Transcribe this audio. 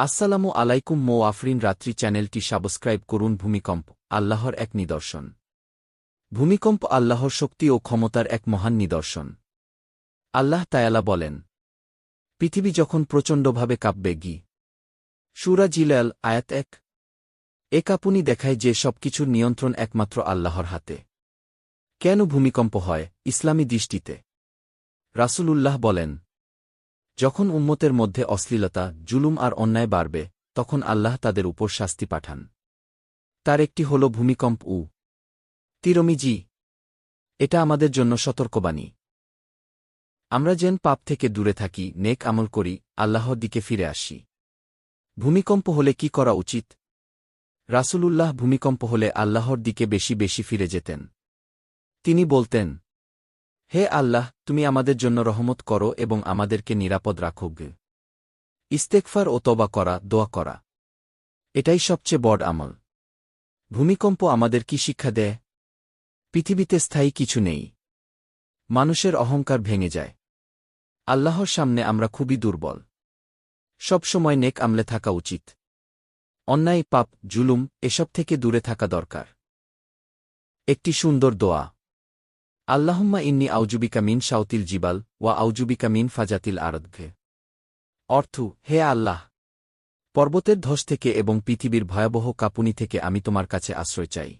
আসসালামু আলাইকুম মো আফরিন রাত্রি চ্যানেলটি সাবস্ক্রাইব করুন ভূমিকম্প, আল্লাহর এক নিদর্শন। ভূমিকম্প আল্লাহর শক্তি ও ক্ষমতার এক মহান নিদর্শন। আল্লাহ তায়ালা বলেন, পৃথিবী যখন প্রচণ্ডভাবে কাঁপবে গি। সুরা জিলাল, আয়াত এক। এ কাঁপুনি দেখায় যে সব কিছুর নিয়ন্ত্রণ একমাত্র আল্লাহর হাতে। কেন ভূমিকম্প হয়? ইসলামী দৃষ্টিতে। রাসূলুল্লাহ বলেন যখন উম্মতের মধ্যে অশ্লীলতা, জুলুম আর অন্যায় বাড়বে, তখন আল্লাহ তাদের উপর শাস্তি পাঠান। তার একটি হল ভূমিকম্প উ। তিরমিজি। এটা আমাদের জন্য সতর্কবাণী। আমরা যেন পাপ থেকে দূরে থাকি, নেক আমল করি, আল্লাহর দিকে ফিরে আসি। ভূমিকম্প হলে কি করা উচিত? রাসূলুল্লাহ ভূমিকম্প হলে আল্লাহর দিকে বেশি বেশি ফিরে যেতেন। তিনি বলতেন হে আল্লাহ, তুমি আমাদের জন্য রহমত করো এবং আমাদেরকে নিরাপদ রাখো ইস্তেকফার ও তবা করা, দোয়া করা। এটাই সবচেয়ে বড় আমল। ভূমিকম্প আমাদের কি শিক্ষা দেয়? পৃথিবীতে স্থায়ী কিছু নেই। মানুষের অহংকার ভেঙে যায়। আল্লাহর সামনে আমরা খুবই দুর্বল। সব সময় নেক আমলে থাকা উচিত। অন্যায়, পাপ, জুলুম, এসব থেকে দূরে থাকা দরকার। একটি সুন্দর দোয়া। আল্লাহুম্মা ইন্নি আউজুবিকা মিন শাউতিল জিবাল ওয়া আউজুবিকা মিন ফাজাতিল আরদঘে। অর্থ, হে আল্লাহ, পর্বতের ধস থেকে এবং পৃথিবীর ভয়াবহ কাপুনি থেকে আমি তোমার কাছে আশ্রয় চাই।